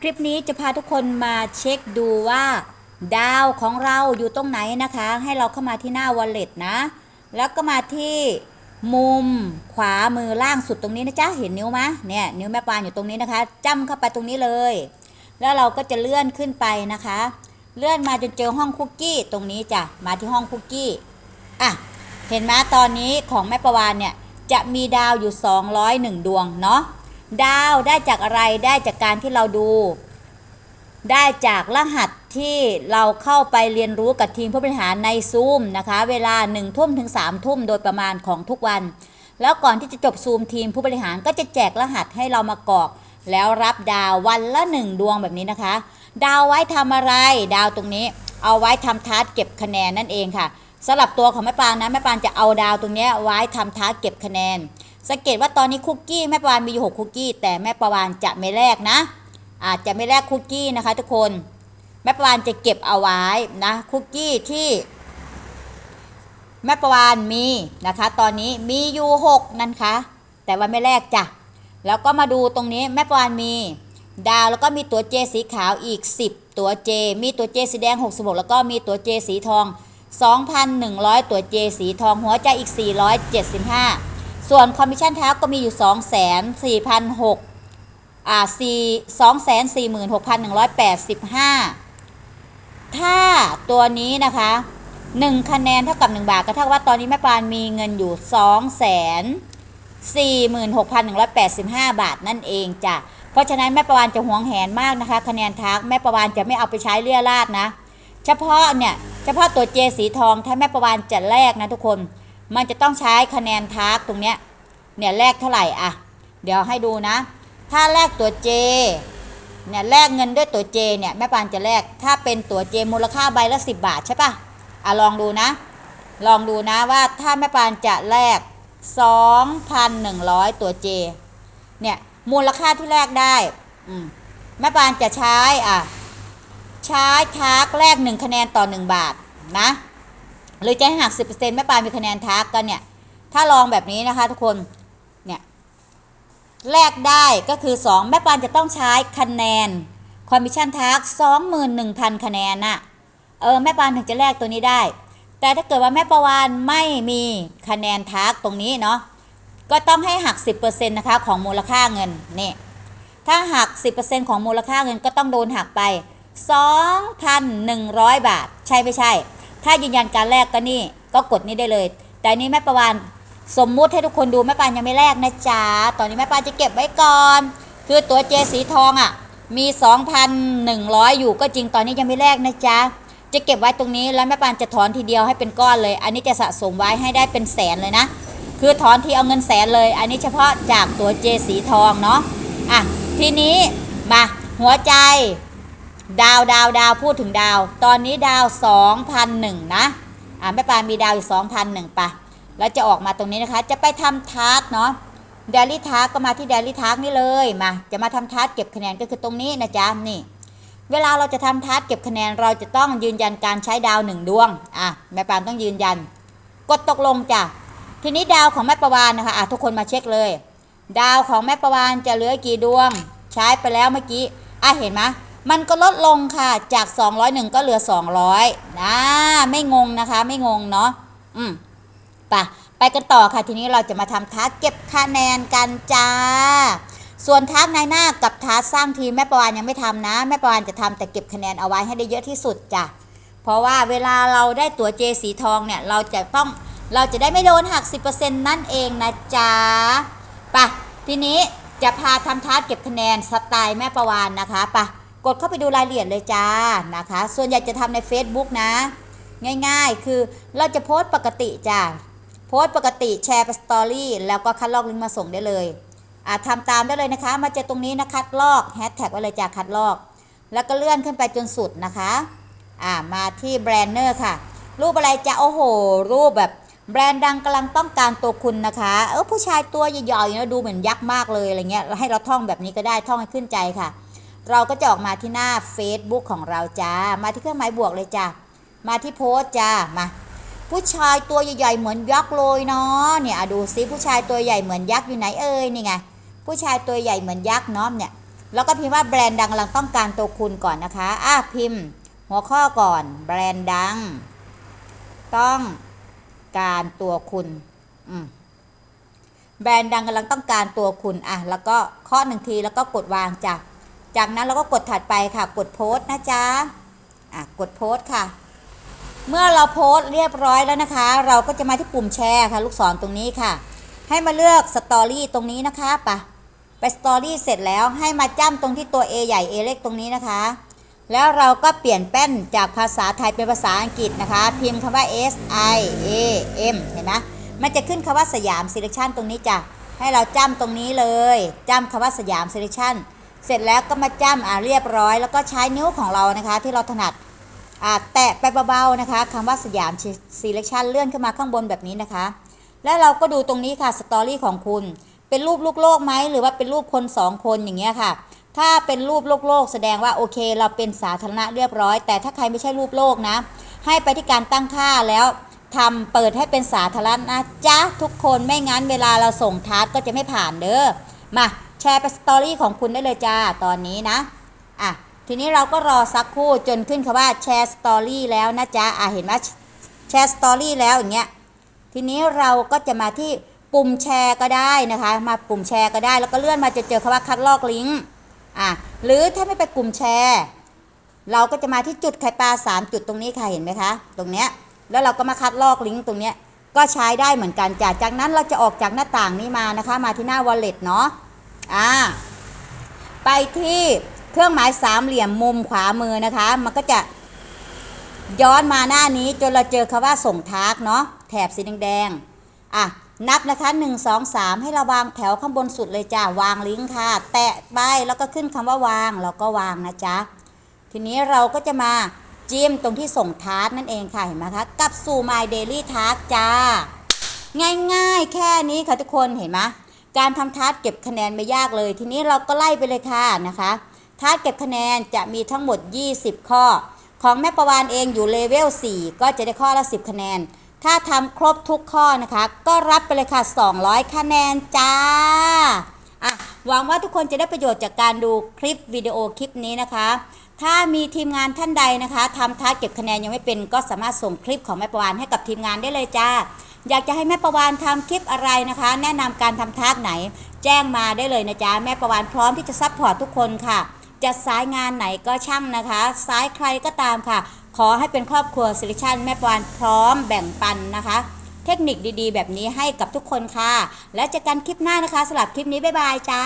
คลิปนี้จะพาทุกคนมาเช็คดูว่า ดาวของเราอยู่ตรงไหนนะคะ ให้เราเข้ามาที่หน้า wallet นะ แล้วก็มาที่มุมขวามือล่างสุดตรงนี้นะจ๊ะ เห็นนิ้วมะเนี่ยนิ้วแม่ปานอยู่ตรงนี้นะคะจ้ำเข้าไปตรงนี้เลย แล้วเราก็จะเลื่อนขึ้นไปนะคะ เลื่อนมาจนเจอห้องคุกกี้ตรงนี้จ้ะ มาที่ห้องคุกกี้ อะ เห็นไหมตอนนี้ของแม่ประวานเนี่ยจะมีดาวอยู่ 201 ดวงเนาะ ดาวได้จากอะไรได้จากการที่เราดู ได้จากรหัสที่เราเข้าไปเรียนรู้กับทีมผู้บริหารในซูมนะคะ เวลา1ทุ่มถึง3ทุ่มโดยประมาณของทุกวัน แล้วก่อนที่จะจบซูมทีมผู้บริหารก็จะแจกรหัสให้เรามากรอก แล้วรับดาววันละ 1 ดวงแบบนี้นะคะ ดาวไว้ทำอะไร ดาวตรงนี้ เอาไว้ทำทาสเก็บคะแนนนั่นเองค่ะสำหรับตัวของแม่ปานนะแม่ปานจะเอาดาวตรงนี้ไว้ทำทาสเก็บคะแนน สังเกตว่าตอนนี้คุกกี้แม่ปานมีอยู่หกคุกกี้ แต่แม่ปานจะไม่แลกนะ อาจจะไม่แลกคุกกี้นะคะ ทุกคนแม่ปานจะเก็บเอาไว้นะคุกกี้ที่ แม่ประวานมีนะคะ ตอนนี้มีอยู่6นั่นคะแต่ว่าไม่แลกจ้ะแล้วก็มาดูตรงนี้แม่ประวานมี ดาวแล้วก็มีตัวเจสีขาวอีก 10 ตัวเจ มีตัวเจสีแดง 66 แล้วก็มีตัวเจสีทอง 2,100 ตัวเจสีทองหัวใจอีก 475 ส่วนคอมมิชชั่นท้าก็มีอยู่ 2 4 0 0 0อ่า4 246,185 ถ้าตัวนี้นะคะ 1 คะแนนเท่ากับ 1 บาท ก็เท่ากับว่าตอนนี้แม่ปานมีเงินอยู่ 2 4 46,185 บาทนั่นเองจ้ะ เพราะฉะนั้นแม่ประวานจะหวงแหนมากนะคะ คะแนนทักแม่ประวานจะไม่เอาไปใช้เลี่ยราดนะ เฉพาะเนี่ย เฉพาะตัวเจสีทองถ้าแม่ประวานจะแลกนะทุกคน มันจะต้องใช้คะแนนทักตรงเนี้ยเนี่ยแลกเท่าไหร่อะเดี๋ยวให้ดูนะ ถ้าแลกตัวเจเนี่ยแลกเงินด้วยตัวเจเนี่ยแม่ปานจะแลกถ้าเป็นตัวเจมูลค่าใบละ 10 บาทใช่ปะอะลองดูนะ ลองดูนะว่าถ้าแม่ปานจะแลก 2,100 ตัวเจเนี่ยมูลค่าที่แลกได้มแม่ปานจะใช้อะใช้ทาร์กแลก1คะแนนต่อ 1 บาทนะ หรือจะให้หัก 10%แม่ปานมีคะแนนทาร์กกันเนี่ย ถ้าลองแบบนี้นะคะทุกคน เนี่ยแลกได้ก็คือ 2 แม่ปานจะต้องใช้คะแนนคอมมิชชั่นทัก21,000 คะแนนน่ะ เออ แม่ปานถึงจะแลกตัวนี้ได้ แต่ถ้าเกิดว่าแม่ประวานไม่มีคะแนนทักตรงนี้เนาะ ก็ต้องให้หัก 10%นะคะของมูลค่าเงินนี่ถ้าหัก 10%ของมูลค่าเงินก็ต้องโดนหักไป 2,100 บาท ใช่ไม่ใช่ ถ้ายืนยันการแลกก็นี่ก็กดนี้ได้เลย แต่นี่แม่ประวานสมมุติให้ทุกคนดูแม่ปานยังไม่แลกนะจ๊ะตอนนี้แม่ปานจะเก็บไว้ก่อน คือตัวเจสีทองอะ่ะมี 2,100 อยู่ก็จริงตอนนี้ยังไม่แลกนะจ๊ะจะเก็บไว้ตรงนี้แล้วแม่ปานจะถอนทีเดียวให้เป็นก้อนเลย อันนี้จะสะสมไว้ให้ได้เป็นแสนเลยนะ คือถอนทีเอาเงินแสนเลย อันนี้เฉพาะจากตัวเจสีทองเนาะอะทีนี้มาหัวใจ ดาวดาวดาวพูดถึงดาว ตอนนี้ดาว 2,001 นะอ่าแม่ปามีดาวอยู่ 2,001ปะแล้วจะออกมาตรงนี้นะคะ จะไปทำทาร์ตเนาะเดลี่ทาร์ก็มาที่เดลี่ทาร์นี่เลยมาจะมาทำทาร์ตเก็บคะแนนก็คือตรงนี้นะจ๊ะนี่เวลาเราจะทำทาร์ตเก็บคะแนนเราจะต้องยืนยันการใช้ดาวหนึ่งดวงอะแม่ปานต้องยืนยัน กดตกลงจ้ะทีนี้ดาวของแม่ประวานนะคะอะทุกคนมาเช็คเลย ดาวของแม่ประวานจะเหลือกี่ดวง ใช้ไปแล้วเมื่อกี้อะเห็นไหม มันก็ลดลงค่ะจาก 201 ก็เหลือ 200นะไม่งงนะคะ ไม่งงเนาะอืมไปะไปกันต่อค่ะทีนี้เราจะมาทำทัสเก็บคะแนนกันจ้า ส่วนทัสในหน้ากับทัสสร้างทีมแม่ประวานยังไม่ทำนะ แม่ประวานจะทำแต่เก็บคะแนนเอาไว้ให้ได้เยอะที่สุดจ้ะเพราะว่าเวลาเราได้ตั๋วเจสีทองเนี่ยเราจะต้องเราจะได้ไม่โดนหัก 10%นั่นเองนะจ๊ะปะทีนี้จะพาทำทัสเก็บคะแนนสไตล์แม่ประวานนะคะปะ กดเข้าไปดูรายละเอียดเลยจ้านะคะ ส่วนใหญ่จะทำใน Facebook นะ ง่ายๆ คือเราจะโพสต์ปกติจ้าโพสต์ปกติแชร์ไปสตอรี่แล้วก็คัดลอกลิงก์มาส่งได้เลยอ่าทำตามได้เลยนะคะ มาเจอตรงนี้นะคัดลอกแฮชแท็กไว้เลยจ้าคัดลอก แล้วก็เลื่อนขึ้นไปจนสุดนะคะอ่ามาที่แบรนเนอร์ค่ะ รูปอะไรจะโอ้โห รูปแบบแบรนด์ดังกำลังต้องการตัวคุณนะคะ เออผู้ชายตัวใหญ่ๆนะดูเหมือนยักษ์มากเลยอะไรเงี้ยให้เราท่องแบบนี้ก็ได้ท่องให้ขึ้นใจค่ะ เราก็จะออกมาที่หน้า Facebook ของเราจ้า มาที่เครื่องหมายบวกเลยจ้า มาที่โพสต์จ้า มา ผู้ชายตัวใหญ่ๆเหมือนยักษ์เลยเนาะ เนี่ยดูซิผู้ชายตัวใหญ่เหมือนยักษ์อยู่ไหนเอ่ยนี่ไง ผู้ชายตัวใหญ่เหมือนยักษ์เนาะเนี่ย แล้วก็พิมพ์ว่าแบรนด์ดังกำลังต้องการตัวคุณก่อนนะคะ อะพิมพ์ หัวข้อก่อน แบรนด์ดัง ต้องการตัวคุณ อืมแบรนด์ดังกำลังต้องการตัวคุณ อะ แล้วก็ข้อหนึ่งทีแล้วก็กดวางจ้ะ จากนั้นเราก็กดถัดไปค่ะ กดโพสต์นะจ๊ะอะกดโพสต์ค่ะ เมื่อเราโพสต์เรียบร้อยแล้วนะคะ เราก็จะมาที่ปุ่มแชร์ค่ะ ลูกศรตรงนี้ค่ะ ให้มาเลือกสตอรี่ตรงนี้นะคะปะไปสตอรี่เสร็จแล้วให้มาจ้ำตรงที่ตัว A ใหญ่ A เล็กตรงนี้นะคะ แล้วเราก็เปลี่ยนแป้นจากภาษาไทยเป็นภาษาอังกฤษนะคะ พิมพ์คำว่า S I A M เห็นไหมมันจะขึ้นคำว่าสยาม Selection ตรงนี้จ้ะให้เราจ้ำตรงนี้เลยจ้ำคำว่าสยาม Selection เสร็จแล้วก็มาจ้ำอ่าเรียบร้อย แล้วก็ใช้นิ้วของเรานะคะ ที่เราถนัดอ่าแตะไปเบาๆนะคะคำว่าสยาม Selection เลื่อนขึ้นมาข้างบนแบบนี้นะคะ แล้วเราก็ดูตรงนี้ค่ะสตอรี่ของคุณ เป็นรูปลูกโลกไหมหรือว่าเป็นรูปคนสองคนอย่างเงี้ยค่ะถ้าเป็นรูปโลกโลกแสดงว่าโอเค เราเป็นสาธารณะเรียบร้อย แต่ถ้าใครไม่ใช่รูปโลกนะ ให้ไปที่การตั้งค่าแล้วทำเปิดให้เป็นสาธารณะจ้าทุกคนไม่งั้นเวลาเราส่งทาร์ก็จะไม่ผ่านเด้อมา แชร์ไปสตอรี่ของคุณได้เลยจ้าตอนนี้นะอะทีนี้เราก็รอสักครู่จนขึ้นคำว่าแชร์สตอรี่แล้วนะจ๊ะอะเห็นไหมแชร์สตอรี่แล้วอย่างเงี้ยทีนี้เราก็จะมาที่ปุ่มแชร์ก็ได้นะคะ มาปุ่มแชร์ก็ได้ แล้วก็เลื่อนมาจะเจอคำว่าคัดลอกลิงก์อะหรือถ้าไม่ไปกลุ่มแชร์ เราก็จะมาที่จุดไข่ปลา3จุดตรงนี้ค่ะเห็นไหมคะ ตรงเนี้ยแล้วเราก็มาคัดลอกลิงก์ตรงเนี้ยก็ใช้ได้เหมือนกันจ้ะจากนั้นเราจะออกจากหน้าต่างนี้มานะคะ มาที่หน้า wallet เนาะ อ่าไปที่เครื่องหมายสามเหลี่ยมมุมขวามือนะคะ มันก็จะย้อนมาหน้านี้จนเราเจอคำว่าส่งทากเนาะแถบสีแดงๆอะนับนะคะ 1 2 3 ให้เราวางแถวข้างบนสุดเลยจ้าวางลิงก์ค่ะ แตะไปแล้วก็ขึ้นคำว่าวางเราก็วางนะจ๊ะ ทีนี้เราก็จะมาจิ้มตรงที่ส่งทาร์กนั่นเองค่ะ เห็นไหมคะ กับสู่ My Daily Task จ้า ง่ายๆ แค่นี้ค่ะทุกคนเห็นไหม การทำทาร์กเก็บคะแนนไม่ยากเลย ทีนี้เราก็ไล่ไปเลยค่ะนะคะทาร์กเก็บคะแนนจะมีทั้งหมด 20 ข้อ ของแม่ประวานเองอยู่เลเวล 4 ก็จะได้ข้อละ 10 คะแนน ถ้าทำครบทุกข้อนะคะ ก็รับไปเลยค่ะ 200 คะแนนจ้าอะหวังว่าทุกคนจะได้ประโยชน์จากการดูคลิปวิดีโอคลิปนี้นะคะ ถ้ามีทีมงานท่านใดนะคะทำท้าเก็บคะแนนยังไม่เป็น ก็สามารถส่งคลิปของแม่ประวานให้กับทีมงานได้เลยจ้า อยากจะให้แม่ประวานทำคลิปอะไรนะคะ แนะนำการทำทักไหน แจ้งมาได้เลยนะจ๊ะแม่ประวานพร้อมที่จะซัพพอร์ตทุกคนค่ะจะสายงานไหนก็ช่างนะคะสายใครก็ตามค่ะ ขอให้เป็นครอบครัวซิลิชันแม่ประวานพร้อมแบ่งปันนะคะ เทคนิคดีๆ แบบนี้ให้กับทุกคนค่ะ และเจอกันคลิปหน้านะคะสำหรับคลิปนี้บ๊ายบายจ้า